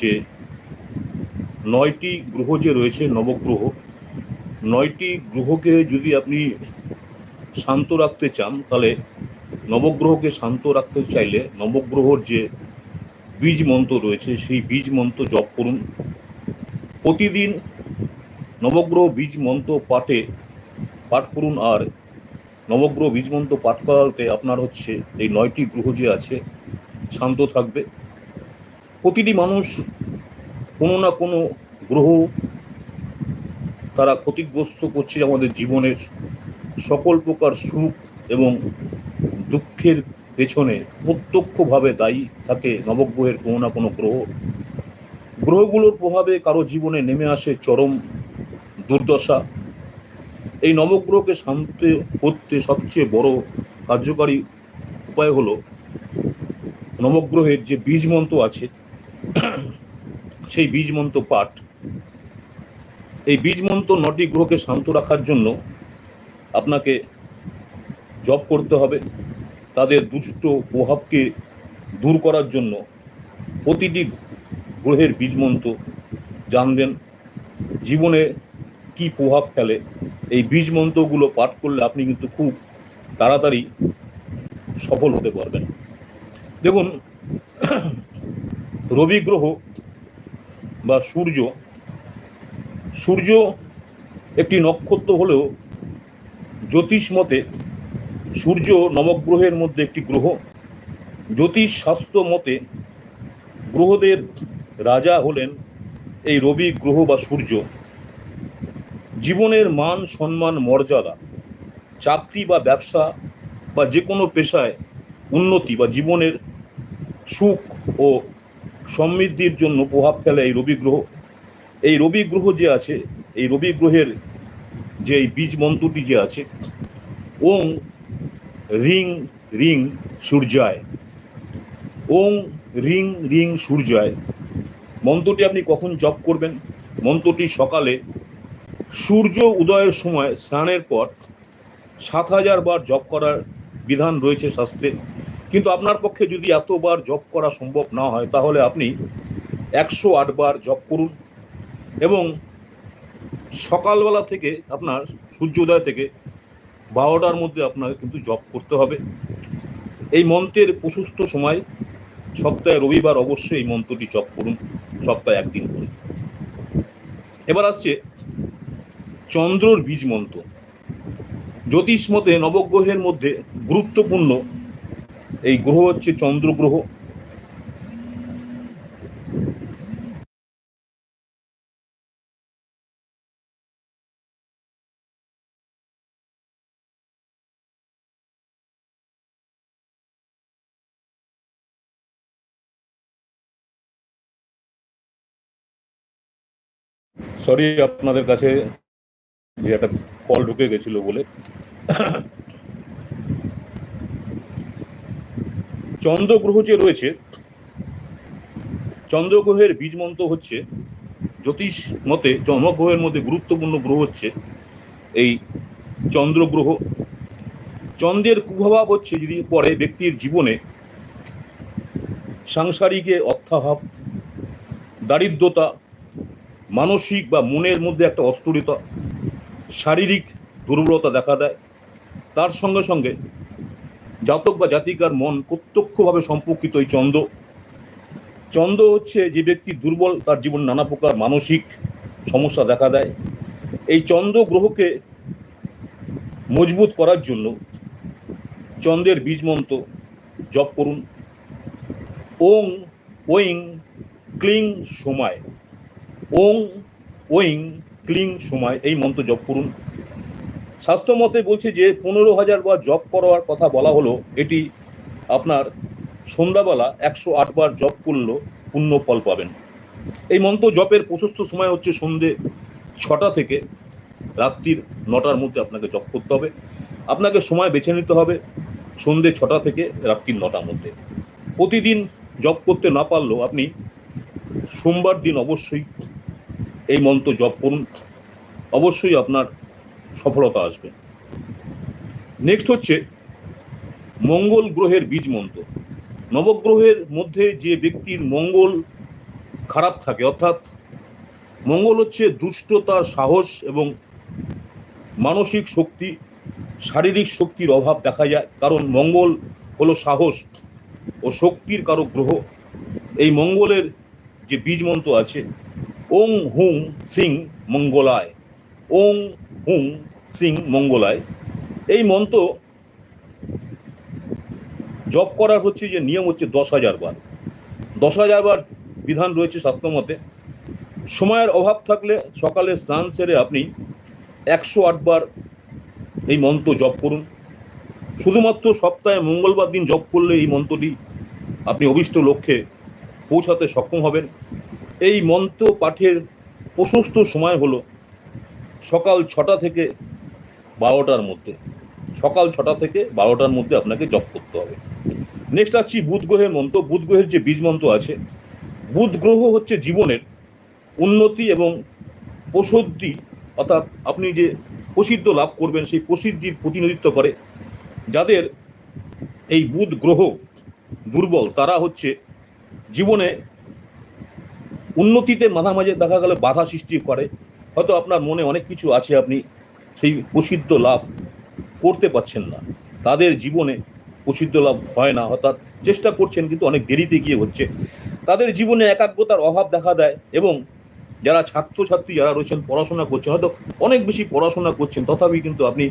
যে নয়টি গ্রহ যে রয়েছে, নবগ্রহ, নয়টি গ্রহকে যদি আপনি শান্ত রাখতে চান, তাহলে নবগ্রহকে শান্ত রাখতে চাইলে নবগ্রহর যে বীজ মন্ত্র রয়েছে, সেই বীজ মন্ত্র জপ করুন। প্রতিদিন নবগ্রহ বীজ মন্ত্র পাঠে পাঠ করুন, আর নবগ্রহ বীজ মন্ত্র পাঠ করাতে আপনার হচ্ছে এই নয়টি গ্রহ যে আছে, শান্ত থাকবে। প্রতিটি মানুষ কোনো না কোনো গ্রহ তারা ক্ষতিগ্রস্ত করছে আমাদের জীবনের সকল প্রকার সুখ এবং দুঃখের পেছনে প্রত্যক্ষভাবে দায়ী থাকে নবগ্রহের কোনো না কোনো গ্রহ। গ্রহগুলোর প্রভাবে কারও জীবনে নেমে আসে চরম দুর্দশা। এই নবগ্রহকে শান্ত করতে সবচেয়ে বড় কার্যকারী উপায় হলো, নবগ্রহের যে বীজ মন্ত্র আছে সেই বীজ মন্ত্র পাঠ। এই বীজ মন্ত্র নটি গ্রহকে শান্ত রাখার জন্য আপনাকে জপ করতে হবে। তাদের দুষ্ট প্রভাবকে দূর করার জন্য প্রতিটি গ্রহের বীজ মন্ত্র জানবেন। জীবনে কি প্রভাব ফেলে? এই বীজ মন্ত্রগুলো পাঠ করলে আপনি কিন্তু খুব তাড়াতাড়ি সফল হতে পারবেন। দেখুন, রবি গ্রহ বা সূর্য সূর্য একটি নক্ষত্র হলেও জ্যোতিষ মতে সূর্য নবগ্রহের মধ্যে একটি গ্রহ। জ্যোতিষ শাস্ত্র মতে গ্রহদের রাজা হলেন এই রবি গ্রহ বা সূর্য। জীবনের মান, সম্মান, মর্যাদা, চাকরি বা ব্যবসা বা যে কোনো পেশায় উন্নতি বা জীবনের সুখ ও সমৃদ্ধির জন্য প্রভাব ফেলে এই রবি গ্রহ। এই রবি গ্রহ যে আছে, এই রবি গ্রহের যে এই বীজ মন্ত্রটি যে আছে, ওং রিং রিং সূর্যায়। ওং রিং রিং সূর্যায়। মন্ত্রটি আপনি কখন জপ করবেন? মন্ত্রটি সকালে সূর্য উদয়ের সময় স্নানের পর সাত হাজার বার জপ করার বিধান রয়েছে শাস্ত্রে। কিন্তু আপনার পক্ষে যদি এতবার জপ করা সম্ভব না হয়, তাহলে আপনি একশো আটবার জপ করুন এবং সকালবেলা থেকে আপনার সূর্যোদয় থেকে বারোটার মধ্যে আপনাকে কিন্তু জপ করতে হবে। এই মন্ত্রের প্রশস্ত সময় সপ্তাহে রবিবার অবশ্যই এই মন্ত্রটি জপ করুন, সপ্তাহে একদিন করে। এবার আসছে চন্দ্রর বীজ মন্ত্র। জ্যোতিষ মতে নবগ্রহের মধ্যে গুরুত্বপূর্ণ এই গ্রহ হচ্ছে চন্দ্র গ্রহ। সরি আপনাদের কাছে যে একটা কল ঢুকে গেছিল বলে। চন্দ্রগ্রহ যে রয়েছে, চন্দ্রগ্রহের বীজ মন্ত্র হচ্ছে, জ্যোতিষ মতে চন্দ্রগ্রহের মধ্যে গুরুত্বপূর্ণ গ্রহ হচ্ছে এই চন্দ্রগ্রহ। চন্দ্রের কুপ্রভাব হচ্ছে যদি পরে ব্যক্তির জীবনে সাংসারিকে অর্থাভাব, দারিদ্রতা, মানসিক বা মনের মধ্যে একটা অস্থিরতা, শারীরিক দুর্বলতা দেখা দেয়। তার সঙ্গে সঙ্গে জাতক বা জাতিকার মন প্রত্যক্ষভাবে সম্পর্কিত এই চন্দ্র। চন্দ্র হচ্ছে যে ব্যক্তি দুর্বল, তার জীবন নানা প্রকার মানসিক সমস্যা দেখা দেয়। এই চন্দ্র গ্রহকে মজবুত করার জন্য চন্দ্রের বীজ মন্ত্র জপ করুন। ওং, ওইং, ক্লিং, সময়। ওং, ওইং, ক্লিং, সময় এই মন্ত্র জপ করুন। স্বাস্থ্য মতে বলছে যে পনেরো হাজার বার জপ করার কথা বলা হলো, এটি আপনার সন্ধ্যাবেলা একশো আটবার জব করলেও পূর্ণ ফল পাবেন। এই মন্ত্র জপের প্রশস্ত সময় হচ্ছে সন্ধে ছটা থেকে রাত্রির নটার মধ্যে আপনাকে জপ করতে হবে। আপনাকে সময় বেছে নিতে হবে সন্ধে ছটা থেকে রাত্রির নটার মধ্যে। প্রতিদিন জপ করতে না পারলেও আপনি সোমবার দিন অবশ্যই এই মন্ত্র জপ করুন। অবশ্যই আপনার সফলতা আসবে। নেক্সট হচ্ছে মঙ্গল গ্রহের বীজ মন্ত্র নবগ্রহের মধ্যে যে ব্যক্তির মঙ্গল খারাপ থাকে, অর্থাৎ মঙ্গল হচ্ছে দুষ্টতা, সাহস এবং মানসিক শক্তি, শারীরিক শক্তির অভাব দেখা যায়। কারণ মঙ্গল হলো সাহস ও শক্তির কারও গ্রহ। এই মঙ্গলের যে বীজ মন্ত্র আছে, ওং হুং সিং মঙ্গলায়। ওং হুং সিং, মঙ্গলায়। এই মন্ত্র জপ করার হচ্ছে যে নিয়ম হচ্ছে দশ হাজার বার। দশ হাজার বার বিধান রয়েছে স্বাস্থ্যমতে সময়ের অভাব থাকলে সকালে স্নান সেরে আপনি একশো আটবার এই মন্ত্র জপ করুন। শুধুমাত্র সপ্তাহে মঙ্গলবার দিন জপ করলে এই মন্ত্রটি আপনি অভিষ্ট লক্ষ্যে পৌঁছাতে সক্ষম হবেন। এই মন্ত্র পাঠের প্রশস্ত সময় হলো সকাল ছটা থেকে বারোটার মধ্যে, সকাল ছটা থেকে বারোটার মধ্যে আপনাকে জপ করতে হবে। নেক্সট আসছি বুধ গ্রহের মন্ত্র। বুধ গ্রহের যে বীজ মন্ত্র আছে বুধ গ্রহ হচ্ছে জীবনের উন্নতি এবং প্রসদ্ধি, অর্থাৎ আপনি যে প্রসিদ্ধ লাভ করবেন, সেই প্রসিদ্ধির প্রতিনিধিত্ব করে। যাদের এই বুধ গ্রহ দুর্বল, তারা হচ্ছে জীবনে উন্নতিতে মাঝে মাঝে দেখা গেলে বাধা সৃষ্টি করে হয়তো আপনার মনে অনেক কিছু আছে আপনি সেই প্রসিদ্ধ লাভ করতে পারছেন না। তাদের জীবনে প্রসিদ্ধ লাভ হয় না, অর্থাৎ চেষ্টা করছেন কিন্তু অনেক দেরিতে গিয়ে হচ্ছে। তাদের জীবনে একাগ্রতার অভাব দেখা দেয় এবং যারা ছাত্রছাত্রী যারা রয়েছেন, পড়াশোনা করছেন, হয়তো অনেক বেশি পড়াশোনা করছেন, তথাপি কিন্তু আপনি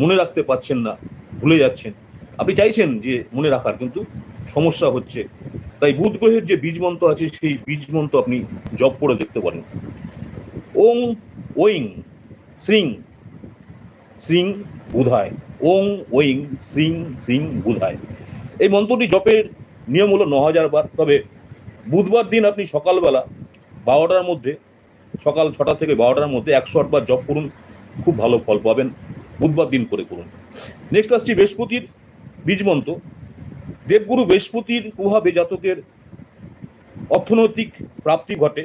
মনে রাখতে পারছেন না, ভুলে যাচ্ছেন। আপনি চাইছেন যে মনে রাখার, কিন্তু সমস্যা হচ্ছে। তাই বুধ গ্রহের যে বীজ মন্ত্র আছে, সেই বীজ মন্ত্র আপনি জপ করে দেখতে পারেন। ওং ওইং শ্রিং শ্রিং বুধায়। ওং ওইং শ্রিং শ্রিং বুধায়। এই মন্ত্রটি জপের নিয়ম হলো ন হাজার বার। তবে বুধবার দিন আপনি সকালবেলা বারোটার মধ্যে, সকাল ছটা থেকে বারোটার মধ্যে একশো আটবার জপ করুন, খুব ভালো ফল পাবেন। বুধবার দিন করে করুন। নেক্সট আসছি বৃহস্পতির বীজ মন্ত্র। দেবগুরু বৃহস্পতির প্রভাবে জাতকের অর্থনৈতিক প্রাপ্তি ঘটে।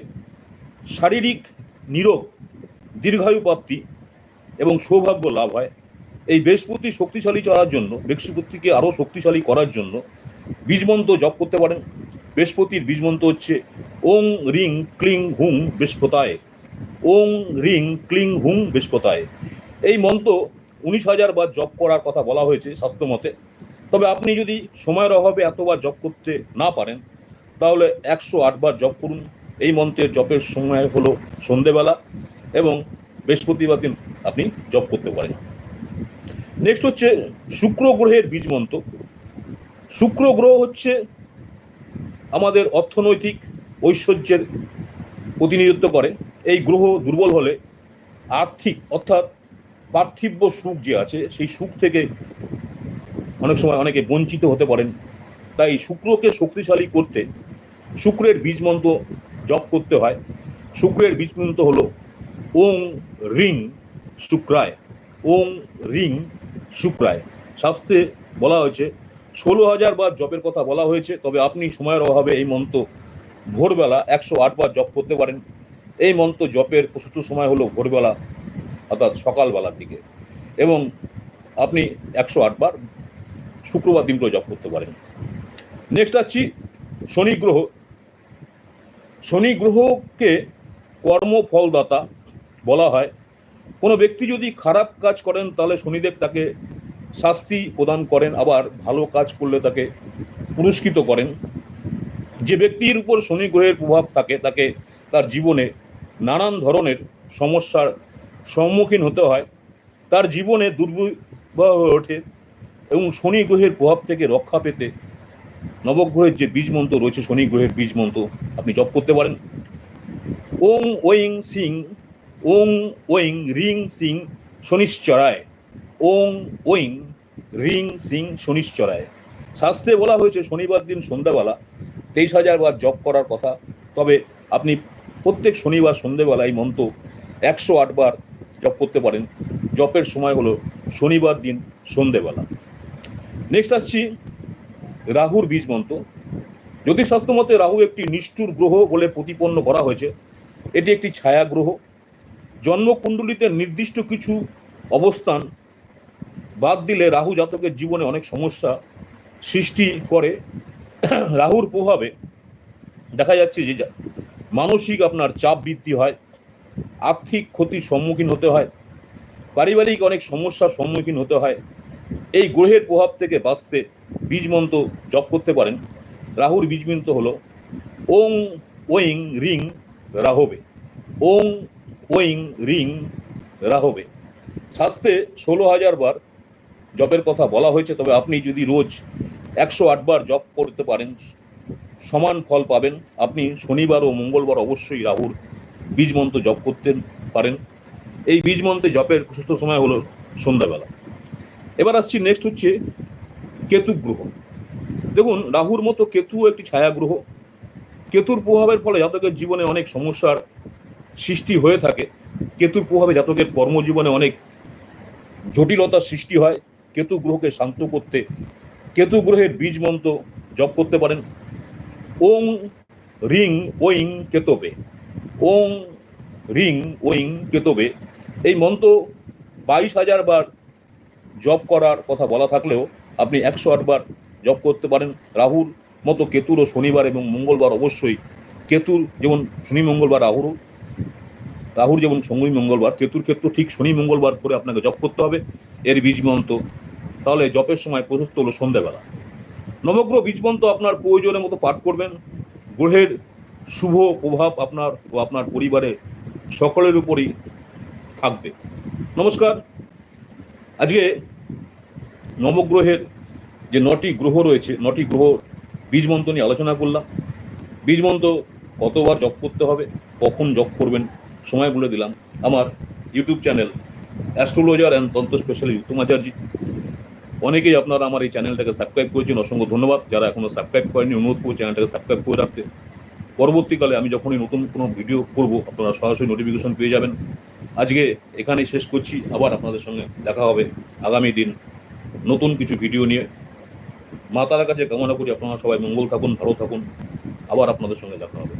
শারীরিক নিরোগ, দীর্ঘায়ু প্রাপ্তি এবং সৌভাগ্য লাভ হয়। এই বৃহস্পতি শক্তিশালী করার জন্য, বৃহস্পতিকে আরও শক্তিশালী করার জন্য বীজমন্ত্র জপ করতে পারেন। বৃহস্পতির বীজমন্ত্র হচ্ছে ওং রিং ক্লিং হুং বৃহস্পতায়। ওং রিং ক্লিং হুং বৃহস্পতায়। এই মন্ত্র উনিশ হাজার বার জপ করার কথা বলা হয়েছে স্বাস্থ্যমতে তবে আপনি যদি সময়ের অভাবে এতবার জপ করতে না পারেন, তাহলে একশো আটবার জপ করুন। এই মন্ত্রের জপের সময় হলো সন্ধেবেলা এবং বৃহস্পতিবার দিন আপনি জপ করতে পারেন। নেক্সট হচ্ছে শুক্র গ্রহের বীজ মন্ত্র। শুক্র গ্রহ হচ্ছে আমাদের অর্থনৈতিক ঐশ্বর্যের প্রতিনিধিত্ব করে। এই গ্রহ দুর্বল হলে আর্থিক অর্থাৎ পার্থিব্য সুখ যে আছে, সেই সুখ থেকে অনেক সময় অনেকে বঞ্চিত হতে পারেন। তাই শুক্রকে শক্তিশালী করতে শুক্রের বীজ মন্ত্র করতে হয়। শুক্রের বীজ মন্ত্র হলো ওং রিং শুক্রায়। ওং রিং শুক্রায়। শাস্ত্রে বলা হয়েছে, ষোলো হাজার বার জপের কথা বলা হয়েছে, তবে আপনি সময়ের অভাবে এই মন্ত্র ভোরবেলা একশো বার জপ করতে পারেন। এই মন্ত্র জপের প্রস্তুত সময় হলো ভোরবেলা, অর্থাৎ সকালবেলার দিকে। এবং আপনি একশো বার শুক্রবার দিনগুলো জপ করতে পারেন। নেক্সট আসছি শনি গ্রহ। শনি গ্রহকে কর্মফলদাতা বলা হয়। কোনো ব্যক্তি যদি খারাপ কাজ করেন, তাহলে শনিদেব তাকে শাস্তি প্রদান করেন, আবার ভালো কাজ করলে তাকে পুরস্কৃত করেন। যে ব্যক্তির উপর শনি গ্রহের প্রভাব থাকে, তাকে তার জীবনে নানান ধরনের সমস্যার সম্মুখীন হতে হয়। তার জীবনে দুর্বিবাহ হয়ে ওঠে এবং শনি গ্রহের প্রভাব থেকে রক্ষা পেতে নবগ্রহের যে বীজ মন্ত্র রয়েছে শনি গ্রহের বীজ মন্ত্র, আপনি জপ করতে পারেন। ওং ওইং সিং, ওং ওইং রিং সিং শনিশ্চরায়। ওং ওইং রিং সিং শনিশ্চরায়। শাস্ত্রে বলা হয়েছে, শনিবার দিন সন্ধ্যাবেলা তেইশ হাজার বার জপ করার কথা। তবে আপনি প্রত্যেক শনিবার সন্ধ্যেবেলা এই মন্ত্র একশো বার জপ করতে পারেন। জপের সময় হলো শনিবার দিন সন্ধেবেলা নেক্সট আসছি। রাহুর বীজ মন্ত্র জ্যোতিষশাস্ত্র মতে রাহু একটি নিষ্ঠুর গ্রহ বলে প্রতিপন্ন করা হয়েছে। এটি একটি ছায়া গ্রহ জন্মকুণ্ডলিতে নির্দিষ্ট কিছু অবস্থান বাদ দিলে রাহু জাতকের জীবনে অনেক সমস্যা সৃষ্টি করে। রাহুর প্রভাবে দেখা যাচ্ছে যে মানসিক আপনার চাপ বৃদ্ধি হয়, আর্থিক ক্ষতির সম্মুখীন হতে হয়, পারিবারিক অনেক সমস্যার সম্মুখীন হতে হয়। এই গ্রহের প্রভাব থেকে বাঁচতে বীজ মন্ত্র জপ করতে পারেন। রাহুর বীজ মন্ত্র হলো ওং ওয়িং রিং রাহবে। ওং ওয়িং রিং রাহবে। শাস্ত্রে ষোলো হাজার বার জপের কথা বলা হয়েছে, তবে আপনি যদি রোজ একশো আটবার জপ করতে পারেন, সমান ফল পাবেন। আপনি শনিবার ও মঙ্গলবার অবশ্যই রাহুর বীজ মন্ত্র জপ করতে পারেন। এই বীজ মন্ত্রে জপের সুস্থ সময় হলো সন্ধ্যাবেলা। এবার আসছি নেক্সট হচ্ছে কেতু গ্রহ। দেখুন, রাহুর মতো কেতু একটি ছায়া গ্রহ কেতুর প্রভাবের ফলে জাতকের জীবনে অনেক সমস্যার সৃষ্টি হয়ে থাকে। কেতুর প্রভাবে জাতকের কর্মজীবনে অনেক জটিলতার সৃষ্টি হয়। কেতু গ্রহকে শান্ত করতে, কেতু গ্রহের বীজ মন্ত্র জপ করতে পারেন। ওং রিং ওইং কেতবে। ওং রিং ওইং কেতবে। এই মন্ত্র বাইশ হাজার বার জপ করার কথা বলা থাকলেও আপনি একশো আটবার জব করতে পারেন। রাহুর মতো কেতুর ও শনিবার এবং মঙ্গলবার অবশ্যই কেতুর যেমন শনি, মঙ্গলবার রাহুর রাহুর যেমন শনি, মঙ্গলবার, কেতুর ক্ষেত্রে ঠিক শনি, মঙ্গলবার করে আপনাকে জপ করতে হবে। এর বীজ মন্ত্র তাহলে জপের সময় প্রশস্ত হলো সন্ধ্যাবেলা। নবগ্রহ বীজ মন্ত্র আপনার প্রয়োজনের মতো পাঠ করবেন। গ্রহের শুভ প্রভাব আপনার ও আপনার পরিবারে সকলের উপরই থাকবে। নমস্কার। আজকে নবগ্রহের যে নটি গ্রহ রয়েছে, নটি গ্রহ বীজ মন্ত্র নিয়ে আলোচনা করলাম। বীজ মন্ত্র কতবার জপ করতে হবে, কখন জপ করবেন, সময় বলে দিলাম। আমার YouTube channel astrologer and tantra specialist Uttam Acharya. অনেকেই আপনারা আমার এই চ্যানেলটাকে সাবস্ক্রাইব করেছেন, অসংখ্য ধন্যবাদ। যারা এখনও সাবস্ক্রাইব করেনি অনুরোধ করছি চ্যানেলটাকে সাবস্ক্রাইব করে রাখতে। পরবর্তীকালে আমি যখনই নতুন কোনো ভিডিও করব, আপনারা সরাসরি নোটিফিকেশন পেয়ে যাবেন। আজকে এখানেই শেষ করছি। আবার আপনাদের সঙ্গে দেখা হবে আগামী দিন নতুন কিছু ভিডিও নিয়ে। মাতার কাছে কামনা করি আপনারা সবাই মঙ্গল থাকুন, ভালো থাকুন। আবার আপনাদের সঙ্গে দেখা হবে।